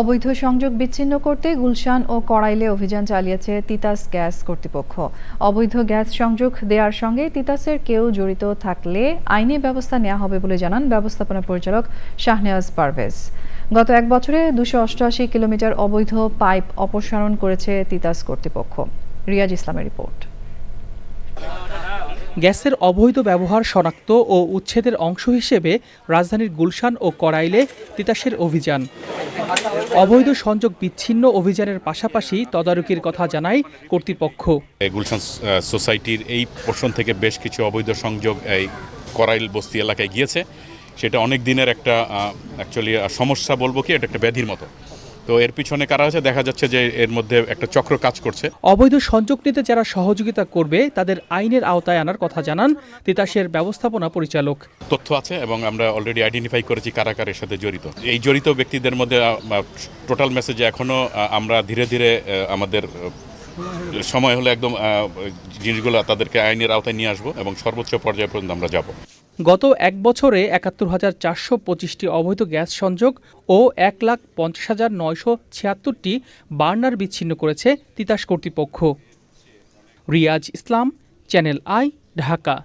অবৈধ সংযোগ বিচ্ছিন্ন করতে গুলশান ও কড়াইলে অভিযান চালিয়েছে তিতাস গ্যাস কর্তৃপক্ষ। অবৈধ গ্যাস সংযোগ দেওয়ার সঙ্গে তিতাসের কেউ জড়িত থাকলে আইনি ব্যবস্থা নেওয়া হবে বলে জানান ব্যবস্থাপনা পরিচালক শাহনেওয়াজ পারভেজ। গত এক বছরে দুশো অষ্টআশি কিলোমিটার অবৈধ পাইপ অপসারণ করেছে তিতাস কর্তৃপক্ষ। রিয়াজ ইসলামের রিপোর্ট। গ্যাসের অবৈধ ব্যবহার শনাক্ত ও উচ্ছেদের অংশ হিসেবে রাজধানীর গুলশান ও কড়াইলে তিতাসের অভিযান। অবৈধ সংযোগ বিচ্ছিন্ন অভিযানের পাশাপাশি তদারকির কথা জানায় কর্তৃপক্ষ। গুলশান সোসাইটির এই পোর্শন থেকে বেশ কিছু অবৈধ সংযোগ এই করাইল বস্তি এলাকায় গিয়েছে। সেটা অনেক দিনের একটা অ্যাকচুয়ালি সমস্যা বলব কি, এটা একটা ব্যাধির মতো। তো এর পিছনে কারা আছে? দেখা যাচ্ছে যে এর মধ্যে একটা চক্র কাজ করছে। অবৈধ সংযোগ নিতে যারা সহযোগিতা করবে তাদের আইনের আওতায় আনার কথা জানান তিতাসের ব্যবস্থাপনা পরিচালক। তথ্য আছে এবং আমরা অলরেডি আইডেন্টিফাই করেছি কারা কারের সাথে জড়িত। এই জড়িত ব্যক্তিদের মধ্যে টোটাল মেসেজে এখনও আমরা ধীরে ধীরে আমাদের সময় হলে একদম জিনিসগুলো তাদেরকে আইনের আওতায় নিয়ে আসব এবং সর্বোচ্চ পর্যায়ে পর্যন্ত আমরা যাব। গত এক বছরে একাত্তর হাজার চারশো পঁচিশটি অবৈধ গ্যাস সংযোগ ও এক লাখ পঞ্চাশ হাজার নয়শো ছিয়াত্তরটি বার্নার বিচ্ছিন্ন করেছে তিতাস কর্তৃপক্ষ। Riaz Islam, channel I, Dhaka.